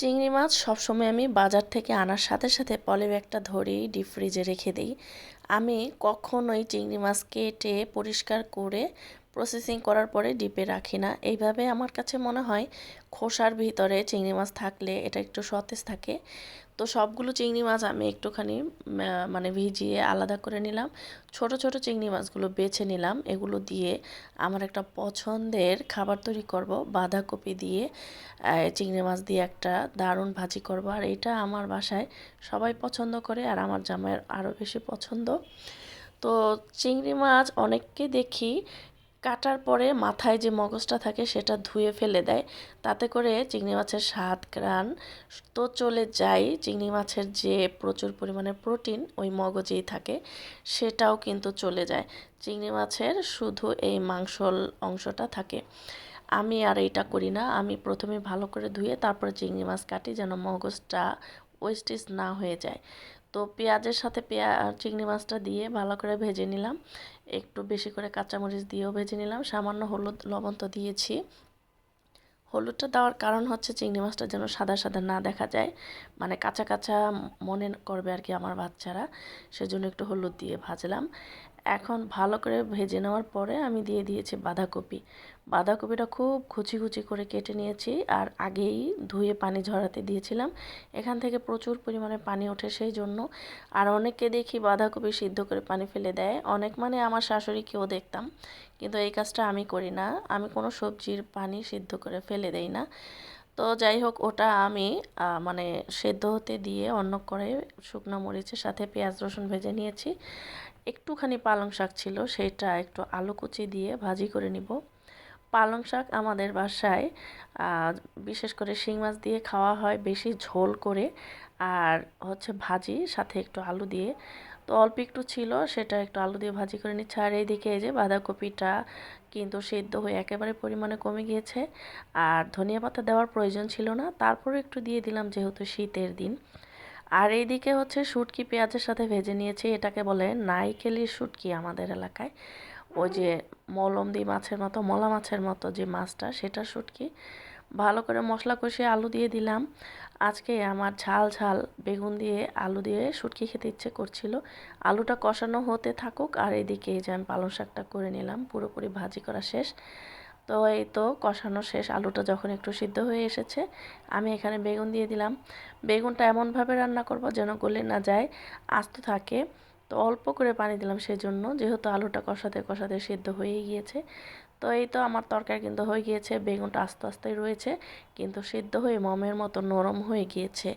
চিংড়ি মাছ সবসময় আমি বাজার থেকে আনার সাথে সাথে পলি ব্যাগটা ধরেই ডিপ ফ্রিজে রেখে দিই। আমি কখনোই চিংড়ি মাছ কেটে পরিষ্কার করে প্রসেসিং করার পরে ডিপে রাখি না। এইভাবে আমার কাছে মনে হয় খোসার ভিতরে চিংড়ি মাছ থাকলে এটা একটু সতেজ থাকে। তো সবগুলো চিংড়ি মাছ আমি একটুখানি মানে ভিজিয়ে আলাদা করে নিলাম। ছোট ছোট চিংড়ি মাছগুলো বেছে নিলাম। এগুলো দিয়ে আমার একটা পছন্দের খাবার তৈরি করব। বাঁধাকপি দিয়ে চিংড়ি মাছ দিয়ে একটা দারুণ ভাজি করব। আর এটা আমার বাসায় সবাই পছন্দ করে আর আমার জামাইয়ের আরও বেশি পছন্দ। তো চিংড়ি মাছ অনেককে দেখি কাটার পরে মাথায় যে মগজটা থাকে সেটা ধুয়ে ফেলে দেয়। তাতে করে চিংড়ি মাছের স্বাদ গ্রান তো চলে যায়। চিংড়ি মাছের যে প্রচুর পরিমাণে প্রোটিন ওই মগজেই থাকে, সেটাও কিন্তু চলে যায়। চিংড়ি মাছের শুধু এই মাংসল অংশটা থাকে। আমি আর এইটা করি না। আমি প্রথমে ভালো করে ধুয়ে তারপরে চিংড়ি মাছ কাটি যেন মগজটা ওয়েস্টেজ না হয়ে যায়। তো পেঁয়াজের সাথে পেঁয়া চিংড়ি মাছটা দিয়ে ভালো করে ভেজে নিলাম। একটু বেশি করে কাঁচামরিচ দিয়েও ভেজে নিলাম। সামান্য হলুদ লবণ তো দিয়েছি। হলুদটা দেওয়ার কারণ হচ্ছে চিংড়ি মাছটা যেন সাদা সাদা না দেখা যায়। মানে কাঁচা কাঁচা মনে করবে আর কি আমার বাচ্চারা। সেজন্য একটু হলুদ দিয়ে ভাজলাম। এখন ভালো করে ভেজে নেওয়ার পরে আমি দিয়ে দিয়েছি বাঁধাকপি। বাঁধাকপিটা খুব কুচি কুচি করে কেটে নিয়েছি আর আগেই ধুয়ে পানি ঝরাতে দিয়েছিলাম। এখান থেকে প্রচুর পরিমাণে পানি ওঠে সেই জন্য। আর অনেককে দেখি বাঁধাকপি সিদ্ধ করে পানি ফেলে দেয়। অনেক মানে আমার শাশুড়িকেও দেখতাম। কিন্তু এই কাজটা আমি করি না। আমি কোনো সবজির পানি সিদ্ধ করে ফেলে দেই না। তো যাই হোক, ওটা আমি মানে সেদ্ধ হতে দিয়ে অন্য করে শুকনো মরিচের সাথে পেঁয়াজ রসুন ভেজে নিয়েছি। একটুখানি পালং শাক ছিল, সেটা একটু আলু কুচি দিয়ে ভাজি করে নিব। পালং শাক আমাদের বাসায় বিশেষ করে শিং মাছ দিয়ে খাওয়া হয় বেশি ঝোল করে, আর হচ্ছে ভাজি, সাথে একটু আলু দিয়ে। তো অল্প একটু ছিল, সেটা একটু আলু দিয়ে ভাজি করে নিচ্ছে। আর এইদিকে এই যে বাঁধাকপিটা কিন্তু সেদ্ধ হয়ে একেবারে পরিমাণে কমে গিয়েছে। আর ধনিয়া পাতা দেওয়ার প্রয়োজন ছিল না। তারপরে একটু দিয়ে দিলাম যেহেতু শীতের দিন। আর এইদিকে হচ্ছে শুটকি পেঁয়াজের সাথে ভেজে নিয়েছি। এটাকে বলে নাইকেলির শুটকি আমাদের এলাকায়। ওই যে মলম দি মাছের মতো, মলা মাছের মতো যে মাছটা, সেটা শুটকি। ভালো করে মশলা কষিয়ে আলু দিয়ে দিলাম। আজকে আমার ঝাল ঝাল বেগুন দিয়ে আলু দিয়ে শুটকি খেতে ইচ্ছে করছিল। আলুটা কষানো হতে থাকুক। আর এদিকে যে আমি পালং শাকটা করে নিলাম। পুরোপুরি ভাজি করা শেষ। তো এই তো কষানো শেষ, আলুটা যখন একটু সিদ্ধ হয়ে এসেছে, আমি এখানে বেগুন দিয়ে দিলাম। বেগুনটা এমনভাবে রান্না করব যেন গলে না যায়, আস্ত থাকে। তো অল্প করে পানি দিলাম সেজন্য, যেহেতু আলুটা কষাতে কষাতে সিদ্ধ হয়ে গিয়েছে। তো এই তো আমার তরকারি কিন্তু হয়ে গিয়েছে, বেগুনটা আস্তে আস্তে রয়েছে, কিন্তু সিদ্ধ হয়ে মমের মতো নরম হয়ে গিয়েছে।